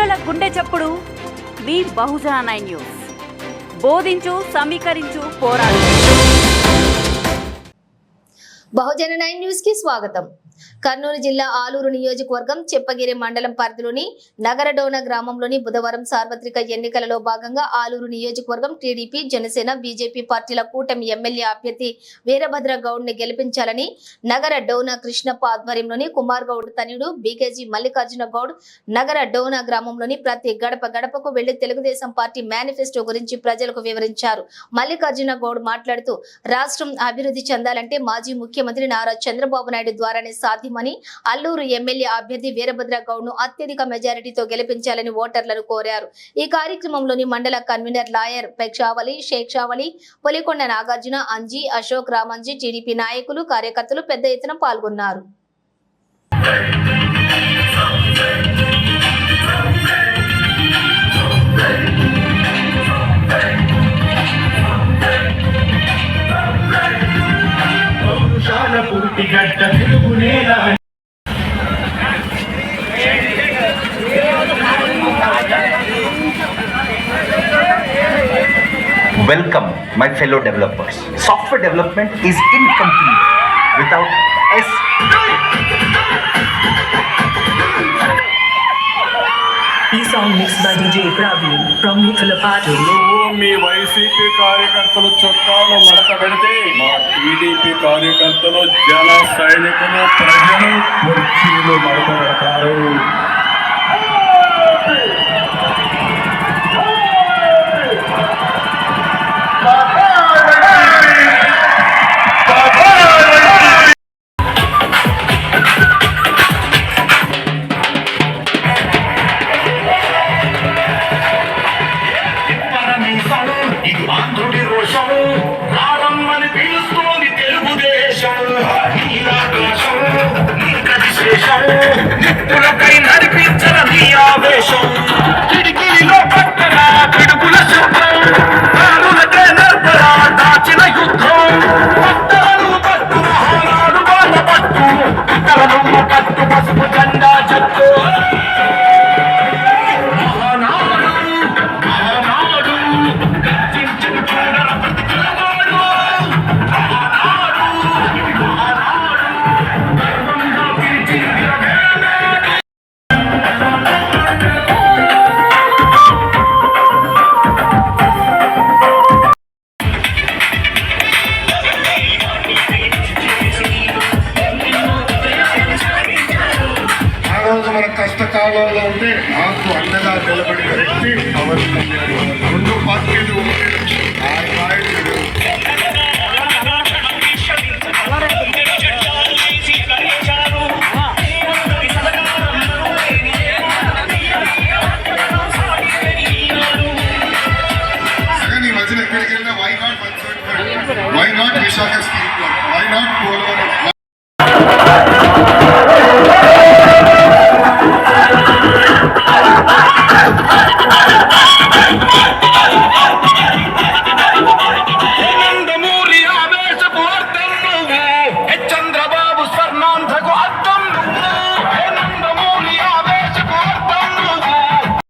గుండె చప్పుడు మీ బహుజన nine news. బోధించు సమీకరించు పోరాడు. బహుజన నైన్ న్యూస్కి స్వాగతం. కర్నూలు జిల్లా ఆలూరు నియోజకవర్గం చెప్పగిరి మండలం పరిధిలోని నగరడోన గ్రామంలోని బుధవారం సార్వత్రిక ఎన్నికలలో భాగంగా ఆలూరు నియోజకవర్గం టీడీపీ జనసేన బీజేపీ పార్టీల కూటమి ఎమ్మెల్యే అభ్యర్థి వీరభద్ర గౌడ్ని గెలిపించాలని నగర డోన కృష్ణప్ప ఆధ్వర్యంలోని కుమార్ గౌడ్ తనయుడు బీకేజీ మల్లికార్జున గౌడ్ నగర డోన గ్రామంలోని ప్రతి గడప గడపకు వెళ్ళి తెలుగుదేశం పార్టీ మేనిఫెస్టో గురించి ప్రజలకు వివరించారు. మల్లికార్జున గౌడ్ మాట్లాడుతూ రాష్ట్రం అభివృద్ధి చెందాలంటే మాజీ ముఖ్యమంత్రి నారా చంద్రబాబు నాయుడు ద్వారానే సాధ్యమని అల్లూరు ఎమ్మెల్యే అభ్యర్థి వీరభద్ర గౌడ్ను అత్యధిక మెజారిటీతో గెలిపించాలని ఓటర్లను కోరారు. ఈ కార్యక్రమంలోని మండల convener lawyer Pekshavali Shekshavali Polikonda Nagarjuna Anji Ashok Ramanji TDP నాయకులు కార్యకర్తలు పెద్ద ఎత్తున పాల్గొన్నారు. Welcome, my fellow developers. Software development is incomplete without S. ఈ song mix by DJ Praveen from Muthalapatu. నువ్వు మీ వైసీపీ కార్యకర్తలు చొక్కాలు మడత పెడితే మా టీడీపీ కార్యకర్తలు జన సైనికులు ప్రజలు కుర్చీలు మడత పెడతారు ఈ ఇది రోషము రోషం రారమ్మని పిలుస్తోంది మన కష్టకాలంలో ఉంటే నాకు అండగా నిలబడిన వ్యక్తి అవసరం రెండు పార్టీలు ఒకటే. ఆయన